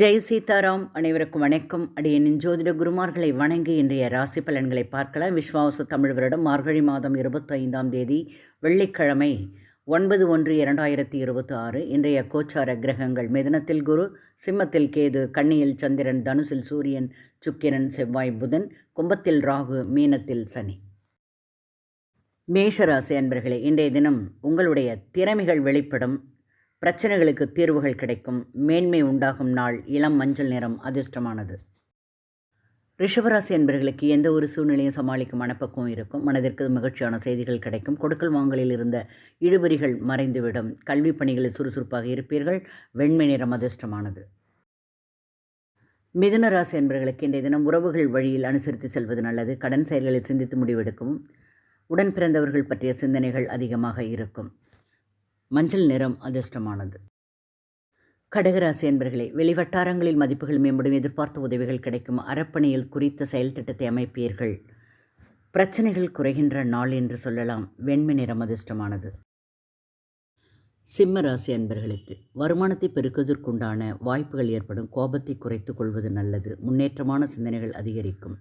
ஜெய் சீதாராம் அனைவருக்கும் வணக்கம். அடியனின் ஜோதிட குருமார்களை வணங்கி இன்றைய ராசி பலன்களை பார்க்கலாம். விஸ்வாச தமிழ் வருடம் மார்கழி மாதம் இருபத்தைந்தாம் தேதி வெள்ளிக்கிழமை ஒன்பது ஒன்று இரண்டாயிரத்தி இருபத்தி ஆறு. இன்றைய கோச்சார கிரகங்கள் மிதனத்தில் குரு சிம்மத்தில் கேது கண்ணியில் சந்திரன் தனுசில் சூரியன் சுக்கிரன் செவ்வாய் புதன் கும்பத்தில் ராகு மீனத்தில் சனி. மேஷராசி அன்பர்களே இன்றைய தினம் உங்களுடைய திறமைகள் வெளிப்படும். பிரச்சனைகளுக்கு தீர்வுகள் கிடைக்கும். மேன்மை உண்டாகும் நாள் இளம் மஞ்சள் நிறம் அதிர்ஷ்டமானது. ரிஷபராசி என்பர்களுக்கு எந்த ஒரு சூழ்நிலையும் சமாளிக்கும் மனப்பக்குவம் இருக்கும். மனதிற்கு மகிழ்ச்சியான செய்திகள் கிடைக்கும். கொடுக்கல் வாங்கலில் இருந்த இழுபறிகள் மறைந்துவிடும். கல்வி பணிகளில் சுறுசுறுப்பாக இருப்பீர்கள். வெண்மை நிறம் அதிர்ஷ்டமானது. மிதுன ராசி என்பர்களுக்கு இன்றைய தினம் உறவுகள் வழியில் அனுசரித்து செல்வது நல்லது. கடன் செயல்களில் சிந்தித்து முடிவெடுக்கும் உடன் பிறந்தவர்கள் பற்றிய சிந்தனைகள் அதிகமாக இருக்கும். மஞ்சள் நிறம் அதிர்ஷ்டமானது. கடகராசி என்பர்களே வெளிவட்டாரங்களில் மதிப்புகள் மேம்படும் எதிர்பார்த்த உதவிகள் கிடைக்கும் அறப்பணியில் குறித்த செயல் திட்டத்தை அமைப்பீர்கள். பிரச்சனைகள் குறைகின்ற நாள் என்று சொல்லலாம். வெண்மை நிறம் அதிர்ஷ்டமானது. சிம்ம ராசி அன்பர்களுக்கு வருமானத்தை பெருக்குவதற்குண்டான வாய்ப்புகள் ஏற்படும். கோபத்தை குறைத்துக் கொள்வது நல்லது. முன்னேற்றமான சிந்தனைகள் அதிகரிக்கும்.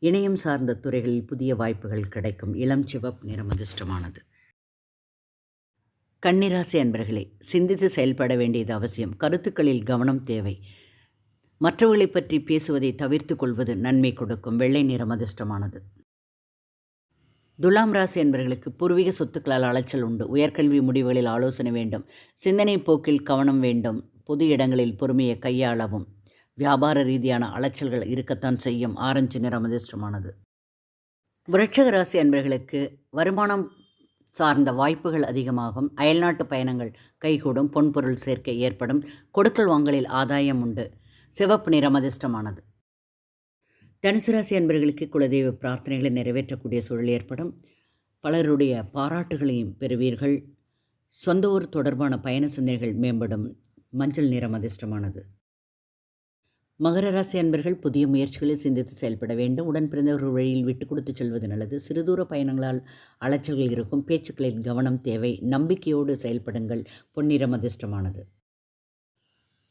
இணையம் சார்ந்த துறைகளில் புதிய வாய்ப்புகள் கிடைக்கும். இளம் சிவப் நிறம் அதிர்ஷ்டமானது. கண்ணிராசி அன்பர்களே சிந்தித்து செயல்பட வேண்டியது அவசியம். கருத்துக்களில் கவனம் தேவை. மற்றவர்களை பற்றி பேசுவதை தவிர்த்து கொள்வது நன்மை கொடுக்கும். வெள்ளை நிறம் அதிர்ஷ்டமானது துலாம் ராசி என்பர்களுக்கு பூர்வீக சொத்துக்களால் அலைச்சல் உண்டு. உயர்கல்வி முடிவுகளில் ஆலோசனை வேண்டும். சிந்தனை போக்கில் கவனம் வேண்டும். பொது இடங்களில் பொறுமையை கையாளவும். வியாபார ரீதியான அலைச்சல்கள் இருக்கத்தான் செய்யும். ஆரஞ்சு நிறம் அதிர்ஷ்டமானது விரட்சக ராசி அன்பர்களுக்கு வருமானம் சார்ந்த வாய்ப்புகள் அதிகமாகும். அயல்நாட்டு பயணங்கள் கைகூடும். பொன்பொருள் சேர்க்கை ஏற்படும். கொடுக்கல் வாங்கலில் ஆதாயம் உண்டு. சிவப்பு நிறம் அதிர்ஷ்டமானது தனுசு ராசி அன்பர்களுக்கு குலதெய்வ பிரார்த்தனைகளை நிறைவேற்றக்கூடிய சூழல் ஏற்படும். பலருடைய பாராட்டுகளையும் பெறுவீர்கள். சொந்த ஊர் தொடர்பான பயண சிந்தனைகள் மேம்படும். மஞ்சள் நிறம் அதிர்ஷ்டமானது மகர ராசி அன்பர்கள் புதிய முயற்சிகளை சிந்தித்து செயல்பட வேண்டும். உடன் பிறந்தவர்கள் வழியில் விட்டு கொடுத்து செல்வது நல்லது. சிறுதூர பயணங்களால் அலைச்சல்கள் இருக்கும். பேச்சுக்களில் கவனம் தேவை. நம்பிக்கையோடு செயல்படுங்கள். பொன்னிறம் அதிர்ஷ்டமானது.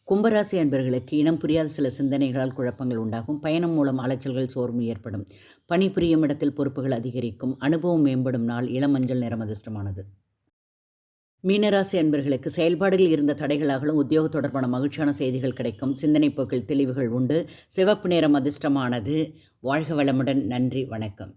கும்பராசி அன்பர்களுக்கு இனம் புரியாத சில சிந்தனைகளால் குழப்பங்கள் உண்டாகும். பயணம் மூலம் அலைச்சல்கள் சோர்வு ஏற்படும். பணிபுரியும் இடத்தில் பொறுப்புகள் அதிகரிக்கும். அனுபவம் மேம்படும் நாள். இளமஞ்சள் நிறம் அதிர்ஷ்டமானது. மீனராசி அன்பர்களுக்கு செயல்பாடுகளில் இருந்த தடைகளாகவும் உத்தியோக தொடர்பான மகிழ்ச்சியான செய்திகள் கிடைக்கும். சிந்தனை போக்கில் தெளிவுகள் உண்டு. சிவப்பு நேரம் அதிர்ஷ்டமானது. வாழ்க வளமுடன். நன்றி. வணக்கம்.